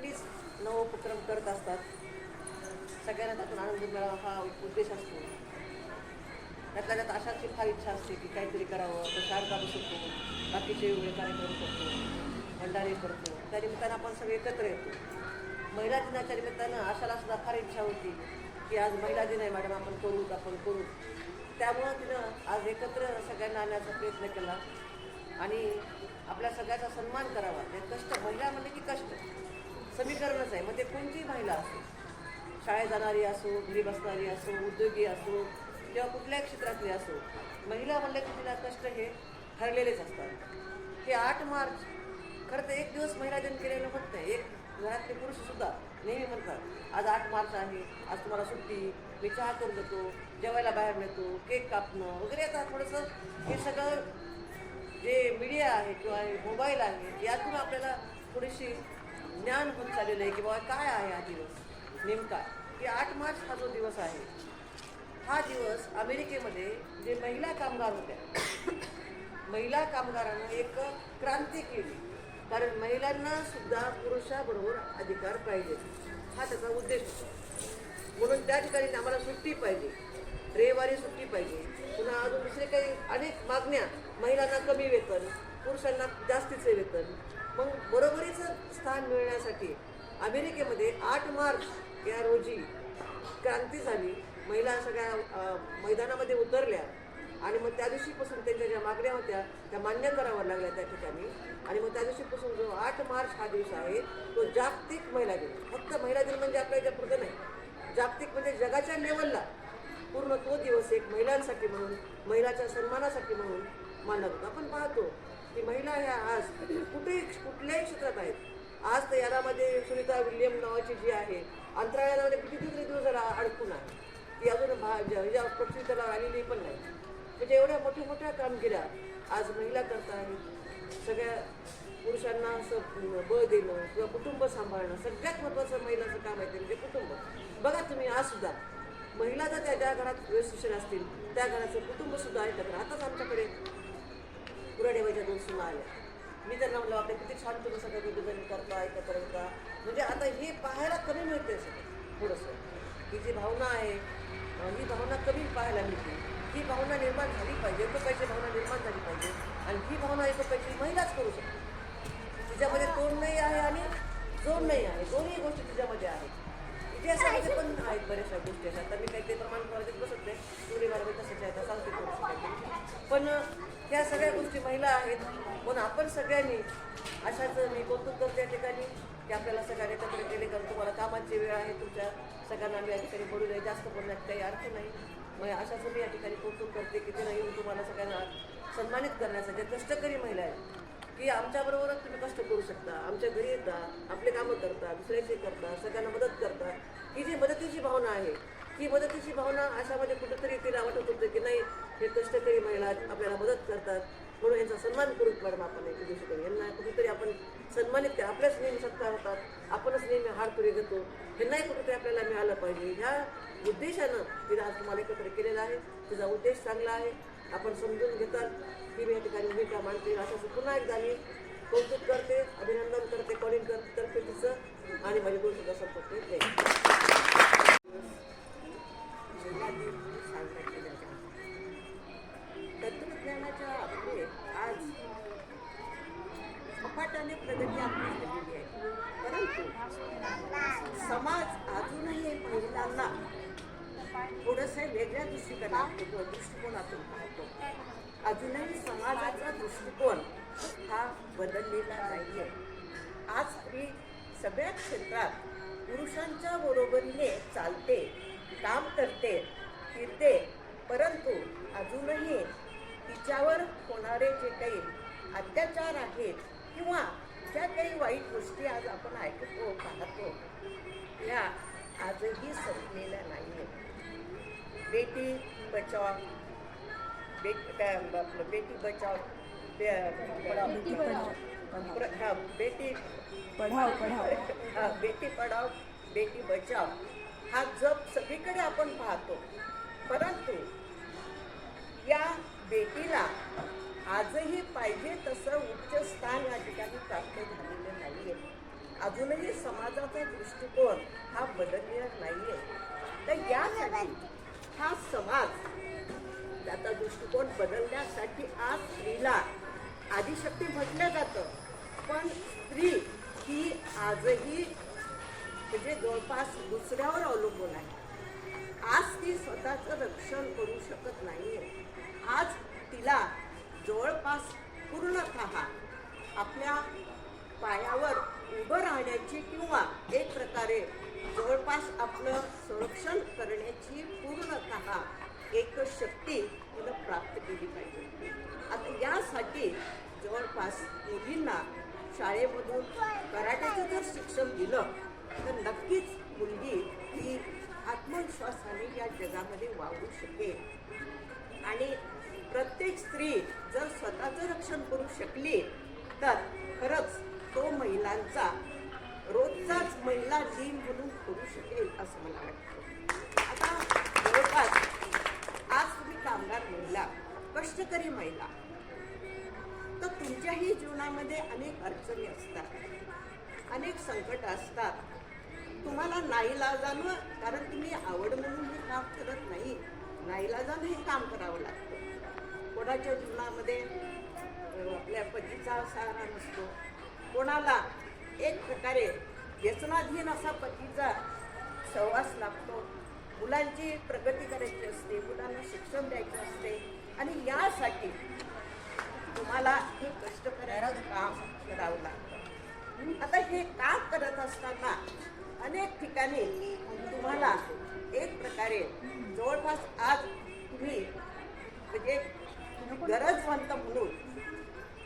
नेहमीच नवोपक्रम करत असतात. सगळ्यांना त्यातून आनंद मिळावा हा उद्देश असतो. त्यातल्या त्यात अशाची फार इच्छा असते की काहीतरी करावं तर शारदा शकतो. बाकीचे वेगळे कार्यक्रम करतो भंडारे करतो त्या निमित्तानं आपण सगळे एकत्र येतो. महिला दिनाच्या निमित्तानं आशाला सुद्धा फार इच्छा होती की आज महिला दिन आहे मॅडम आपण करू आपण करू. त्यामुळं तिनं आज एकत्र सगळ्यांना आणण्याचा प्रयत्न केला. आणि आपल्या सगळ्याचा सन्मान करावा. ते कष्ट महिला म्हणजे की कष्ट. समीकरणच आहे. मग ते कोणतीही महिला असो शाळेत जाणारी असो घरी बसणारी असो उद्योगी असो किंवा कुठल्याही क्षेत्रातली असो महिला म्हणले की तिला कष्ट हे ठरलेलेच असतात. हे आठ मार्च खरं तर एक दिवस महिला दिन केलेलं फक्त एक घरातले पुरुष सुद्धा नेहमी म्हणतात आज आठ मार्च आहे आज तुम्हाला सुट्टी मी चहा करून देतो जेवायला बाहेर नेतो केक कापणं वगैरे आता थोडंसं हे सगळं जे मीडिया आहे किंवा मोबाईल आहे यातून आपल्याला थोडीशी ज्ञान होत चाललेलं आहे की बाबा काय आहे हा दिवस? नेमका. की आठ मार्च हा जो दिवस आहे हा दिवस अमेरिकेमध्ये जे महिला कामगार होत्या महिला कामगारांना एक क्रांती केली. कारण महिलांना सुद्धा पुरुषाबरोबर अधिकार पाहिजे. हा त्याचा उद्देश होता. म्हणून त्या ठिकाणी आम्हाला सुट्टी पाहिजे. रविवारी सुट्टी पाहिजे. पुन्हा अजून दुसरे काही अनेक मागण्या महिलांना कमी वेतन पुरुषांना जास्तीचे वेतन मग बरोबरीचं स्थान मिळण्यासाठी अमेरिकेमध्ये आठ मार्च या रोजी क्रांती झाली. महिला सगळ्या मैदानामध्ये उतरल्या आणि मग त्या दिवशीपासून त्यांच्या ज्या मागण्या होत्या त्या मान्य कराव्या लागल्या त्या ठिकाणी. आणि मग त्या दिवशीपासून जो आठ मार्च हा दिवस आहे तो जागतिक महिला दिन. फक्त महिला दिन म्हणजे आपल्या याच्यापुरतं नाही. जागतिक म्हणजे जगाच्या लेवलला पूर्ण तो दिवस एक महिलांसाठी म्हणून महिलाच्या सन्मानासाठी म्हणून मानला जातो. आपण पाहतो की महिला ह्या आज कुठेही कुठल्याही क्षेत्रात आहेत आज तर यानामध्ये सुनीता विल्यम नावाची जी आहे अंतराळामध्ये किती दिवस दिवस अडकून आहे. ती अजून भा ज्या पृथ्वी त्याला आलेली पण नाही. म्हणजे एवढ्या मोठ्या मोठ्या कामगिऱ्या आज महिला करता आहेत सगळ्या पुरुषांना असं बळ देणं किंवा कुटुंब सांभाळणं सगळ्यात महत्त्वाचं महिलाचं काम आहे ते म्हणजे कुटुंब. बघा तुम्ही आज सुद्धा महिला जर त्या ज्या घरात व्यवस्थित असतील त्या घराचं कुटुंबसुद्धा आहे त्या आताच आमच्याकडे पुराडेवाच्या दोन सुना आल्या. मी त्यांना म्हटलं आपले किती छान तुम्ही सगळं विभजन करता एकत्र होता म्हणजे आता हे पाहायला कमी मिळते सगळं थोडंसं. ही जी भावना आहे ही भावना कमी पाहायला मिळते. ही भावना निर्माण झाली पाहिजे एकोप्याची भावना निर्माण झाली पाहिजे. आणि ही भावना एकोप्याची महिलाच करू शकते. तिच्यामध्ये तोंड नाही आहे आणि जोड नाही आहे. दोन्ही गोष्टी तिच्यामध्ये आहेत. इतिहासामध्ये पण आहेत बऱ्याचशा गोष्टी अशा. आता मी काही ते प्रमाण कॉलेजात बसत नाही. सूर्य मार्ग तसंच आहे. आता सांगते पण ह्या सगळ्या गोष्टी महिला आहेत. म्हणून आपण सगळ्यांनी अशाच मी कौतुक करते या ठिकाणी की आपल्याला सगळ्यांनी एकत्र केले कारण तुम्हाला कामाची वेळ आहे तुमच्या सगळ्यांना मी या ठिकाणी बोलू नये. जास्त बोलण्यात काही अर्थ नाही. मग अशाच मी या ठिकाणी कौतुक करते की तिला येऊन तुम्हाला सगळ्यांना सन्मानित करण्यासाठी कष्टकरी महिला आहेत की आमच्याबरोबरच तुम्ही कष्ट करू शकता. आमच्या घरी येता आपले कामं करता दुसऱ्याचे करता सगळ्यांना मदत करता. ही जी मदतीची भावना आहे ती मदतीची भावना अशामध्ये कुठंतरी तिला वाटत होतं की नाही हे कष्टकरी महिला आपल्याला मदत करतात. म्हणून यांचा सन्मान करू मॅडम आपण एक दिवशी यांना कुठेतरी आपण सन्मानित करा आपल्याच नेहमी सत्कार होतात. आपणच नेहमी हार पुढे घेतो यांनाही कुठेतरी आपल्याला मिळालं पाहिजे. ह्या उद्देशानं तिला आज तुम्हाला एकत्र केलेला आहे. तिचा उद्देश चांगला आहे. आपण समजून घेतात की मी या ठिकाणी भूमिका मांडते. असं पुन्हा एकदा मी कौतुक करते अभिनंदन करते कॉलिंग करते तर्फे तिचं आणि माझी नाही सुद्धा दिन म्हणून साजरा केला जातो. तंत्रज्ञानाच्या बाबतीत आज झपाट्याने प्रगती आपली झालेली आहे परंतु समाज अजूनही महिलांना थोडंसं वेगळ्या दृष्टिकोनातून दृष्टिकोनातून पाहतो अजूनही समाजाचा दृष्टिकोन हा बदललेला नाही आहे आज स्त्री सगळ्या क्षेत्रात पुरुषांच्या बरोबरीने चालते काम करते फिरते परंतु अजूनही तिच्यावर होणारे जे काही अत्याचार आहेत किंवा ज्या काही वाईट गोष्टी आज आपण ऐकतो पाहतो या आजही संपलेल्या नाही आहेत बेटी बचाव बेटी आपलं बेटी बचाव बेटी हा, बेटी पढाव बेटी बचाव. हा जप सगळीकडे आपण पाहतो. परंतु या बेटीला आजही पाहिजे तसं उच्च स्थान या ठिकाणी प्राप्त झालेलं नाही आहे अजूनही समाजाचा दृष्टिकोन हा बदललेला नाही आहे तर यासाठी हा समाज त्याचा दृष्टिकोन बदलण्यासाठी आज स्त्रीला आदिशक्ती म्हटलं जातं. पण स्त्री ही आजही म्हणजे जवळपास दुसऱ्यावर अवलंबून आहे. आज ती स्वतःचं रक्षण करू शकत नाहीये. आज तिला जवळपास पूर्णतः आपल्या पायावर उभं राहण्याची किंवा एक प्रकारे जवळपास आपलं संरक्षण करण्याची पूर्णतः एक शक्ती तिनं प्राप्त केली पाहिजे. आता यासाठी जवळपास मुलींना शाळेमधून कराट्याचं जर शिक्षण दिलं तर नक्कीच मुलगी ही आत्मविश्वासाने या जगामध्ये वावरू शकेल. आणि प्रत्येक स्त्री जर स्वतःचं रक्षण करू शकली तर खरंच तो महिलांचा रोजचाच महिला दिन म्हणून करू शकेल असं मला वाटतं. आता जवळपास आज तुम्ही कामगार महिला कष्टकरी महिला तर तुमच्याही जीवनामध्ये अनेक अडचणी असतात अनेक संकट असतात. तुम्हाला नाईलाजानं कारण तुम्ही आवड म्हणून हे काम करत नाही. नाईलाजानं हे काम करावं लागतं. कोणाच्या जीवनामध्ये आपल्या पतीचा सहारा नसतो. कोणाला एक प्रकारे व्यसनाधीन असा पतीचा सहवास लागतो. मुलांची प्रगती करायची असते मुलांना शिक्षण द्यायचं असते. आणि यासाठी तुम्हाला हे कष्ट करायला काम करावं लागतं. आता हे काम करत असताना अनेक ठिकाणी तुम्हाला एक प्रकारे जवळपास आज तुम्ही म्हणजे गरजवंत म्हणून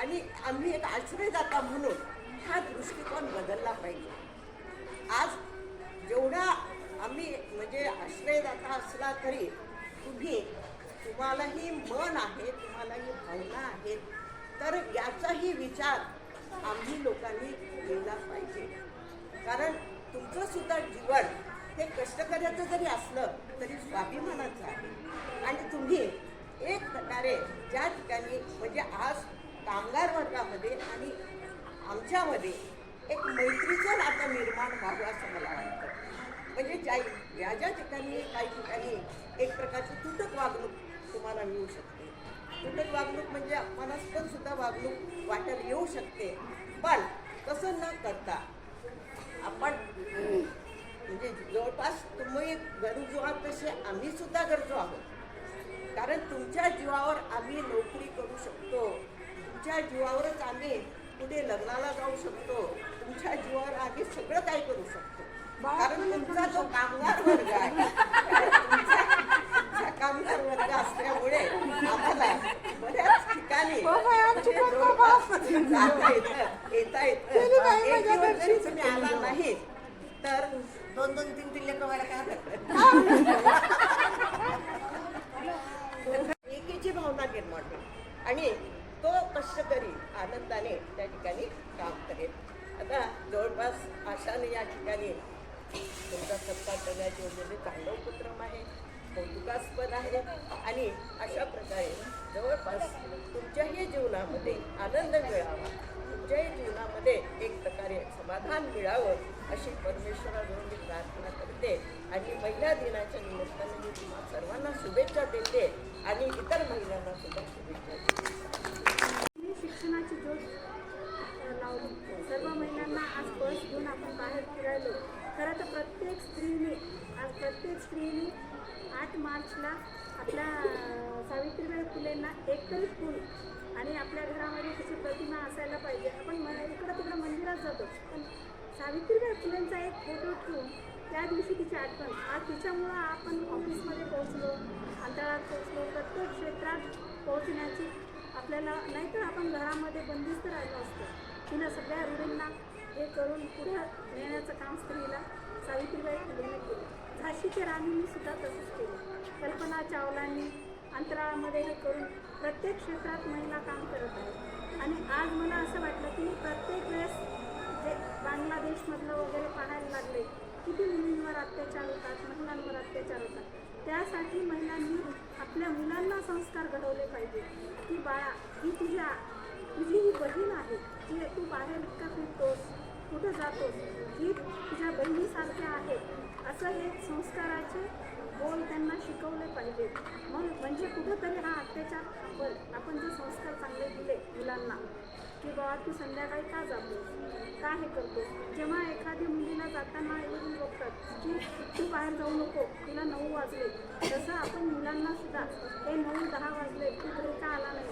आणि आम्ही एक आश्रयदाता म्हणून हा दृष्टिकोन बदलला पाहिजे. आज जेवढा आम्ही म्हणजे आश्रयदाता असला तरी तुम्ही तुम्हालाही मन आहे तुम्हालाही भावना आहेत तर याचाही विचार आम्ही लोकांनी केला पाहिजे. कारण तुमचं सुद्धा जीवन हे कष्टकऱ्याचं जरी असलं तरी स्वाभिमानाचं आहे. आणि तुम्ही एक प्रकारे ज्या ठिकाणी म्हणजे आज कामगार वर्गामध्ये आणि आमच्यामध्ये एक मैत्रीचं नातं निर्माण व्हावं असं मला वाटतं. म्हणजे ज्या या ज्या ठिकाणी काही ठिकाणी एक प्रकारची तुटक वागणूक तुम्हाला मिळू शकते. तुटक वागणूक म्हणजे अपमानास्पद सुद्धा वागणूक वाटत येऊ शकते. पण तसं न करता आपण म्हणजे जवळपास तुम्ही गरजू आहात तसे आम्ही सुद्धा गरजू आहोत. कारण तुमच्या जीवावर आम्ही नोकरी करू शकतो. तुमच्या जीवावरच आम्ही पुढे लग्नाला जाऊ शकतो. तुमच्या जीवावर आम्ही सगळं काही करू शकतो. कारण तुमचा जो कामगार वर्ग आहे कामगार वर्ग असल्यामुळे आम्हाला बऱ्याच ठिकाणी म्हणजे जवळपास जाता येतं येता येतं एक दिवस जरी तुम्ही आला नाही तर दोन दोन तीन तीन लेकर व्हायला काय हरकत एकीची भावना निर्माण होईल आणि तो कष्टकरी आनंदाने त्या ठिकाणी काम करेल आता जवळपास आशाने या ठिकाणी तुमचा सत्कार करण्याचे योजने चांगला उपक्रम आहे कौतुकास्पद आहे आणि अशा प्रकारे जवळपास जीवनामध्ये आनंद मिळावा. जय जीवनामध्ये एक प्रकारे समाधान मिळावं अशी परमेश्वराजवळ मी प्रार्थना करते. आणि महिला दिनाच्या निमित्ताने मी तुम्हा सर्वांना शुभेच्छा देते आणि इतर महिलांना सुद्धा शुभेच्छा देते. मी शिक्षणाची ज्योत लावली. सर्व महिलांना आज बस घेऊन आपण बाहेर फिरायलो. खरं तर प्रत्येक स्त्रीने आज प्रत्येक स्त्रीने आठ मार्चला आपल्या सावित्रीबाई फुलेंना एकतरी फुल आणि आपल्या घरामध्ये तिची प्रतिमा असायला पाहिजे. आपण म इकडं तिकडं मंदिरात जातो. पण सावित्रीबाई फुलेंचा एक फोटो ठेवून त्या दिवशी तिची आठवण. आज तिच्यामुळं आपण ऑफिसमध्ये पोहोचलो अंतराळात पोहोचलो. प्रत्येक क्षेत्रात पोहोचण्याची आपल्याला नाहीतर आपण घरामध्ये बंदिस्त राहिलो असतो. तिनं सगळ्या रुढींना हे करून पुढे नेण्याचं काम स्त्रीला सावित्रीबाई फुलेने केलं. झाशीच्या राणींनी सुद्धा तसंच केलं. कल्पना चावलांनी अंतराळामध्ये हे करून प्रत्येक क्षेत्रात महिला काम करत आहेत. आणि आज मला असं वाटलं की प्रत्येक वेळेस जे बांगलादेशमधलं वगैरे पाहायला लागले किती मुलींवर अत्याचार होतात महिलांवर अत्याचार होतात त्यासाठी महिलांनी आपल्या मुलांना संस्कार घडवले पाहिजे. की बाळा ही तुझ्या तुझी ही बहीण आहे जी तू बाहेर इतका फिरतोस कुठं जातोस ही तुझ्या बहिणीसारख्या आहेत असं हे संस्काराचे बोल त्यांना शिकवले पाहिजे मग म्हणजे कुठंतरी हा आपण जे संस्कार चांगले दिले मुलांना की बाबा तू संध्याकाळी का जातो का हे करतो जेव्हा एखादी मुलीला जाताना आईवरून बघतात की तू बाहेर जाऊ नको तिला नऊ वाजले. तसं आपण मुलांना सुद्धा हे नऊ दहा वाजले तू घरी का आला नाही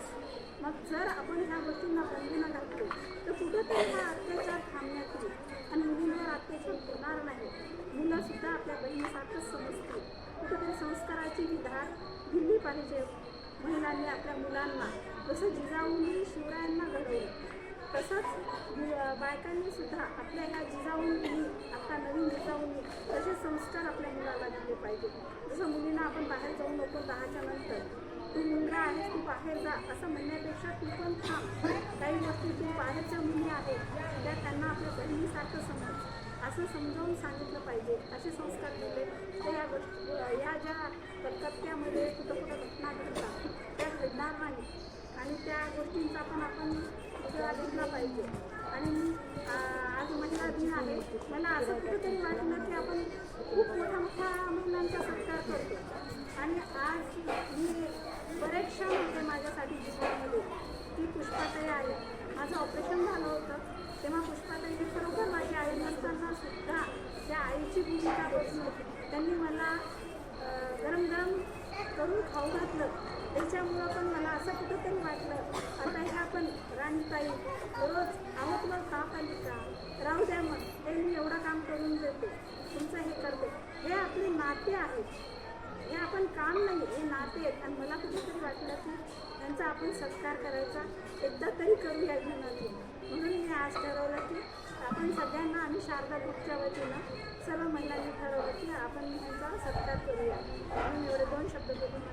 मग जर आपण ह्या गोष्टींना बंदी न घातली तर कुठंतरी हा अत्याचार थांबण्यात येईल. आणि मुलींवर अत्याचार होणार नाही. मुलंसुद्धा आपल्या बहिणीसारखंच समजतील. कुठंतरी संस्काराची ही धार दिली पाहिजे. महिलांनी आपल्या मुलांना जसं जिजाऊंनी शिवरायांना घडवलं तसंच बायकांनी सुद्धा आपल्या ह्या जिजाऊंनी आता नवीन जिजाऊंनी तसे संस्कार आपल्या मुलाला दिले पाहिजे. जसं मुलींना आपण बाहेर जाऊ नको दहाच्या नंतर. तू मुलगा आहेस तू बाहेर जा असं म्हणण्यापेक्षा तू पण थांब. काही गोष्टी तू बाहेरच्या मुली आहेत त्या त्यांना आपल्या बहिणीसारखं समज. असं समजावून सांगितलं पाहिजे. असे संस्कार दिले. तर या गोष्टी या ज्या कलकत्त्यामध्ये कुठं कुठं घटना घडतात त्या घडणार नाही. आणि त्या गोष्टींचा पण आपण विचार घेतला पाहिजे. आणि मी आज महिला दिन आहे. मला असं कुठंतरी वाटलं की आपण खूप मोठ्या मोठ्या महिलांचा सत्कार करतो. आणि आज मी बरेच क्षण होते माझ्यासाठी जीवनामध्ये ती पुष्पाताई आली माझं ऑपरेशन झालं होतं. तेव्हा पुष्पाताई खरोखर माझी आई नसताना सुद्धा त्या आईची भूमिका बसली त्यांनी मला गरम गरम करून खाऊ घातलं त्याच्यामुळं पण मला असं कुठंतरी वाटलं आता ह्या पण राणीताई रोज आवतवर ताप आली का राहू द्या मग. हे मी एवढं काम करून देते तुमचं हे करते हे आपले नाते आहेत. हे आपण काम नाही हे नाते आहेत आणि मला कुठेतरी वाटलं की त्यांचा आपण सत्कार करायचा. एकदा तरी करूया जीवनातून म्हणून मी आज ठरवलं की आपण सगळ्यांना आम्ही शारदा ग्रुपच्या वतीनं सर्व महिलांनी ठरवलं की आपण ह्यांचा सत्कार करूया. म्हणून एवढे दोन शब्द बोलून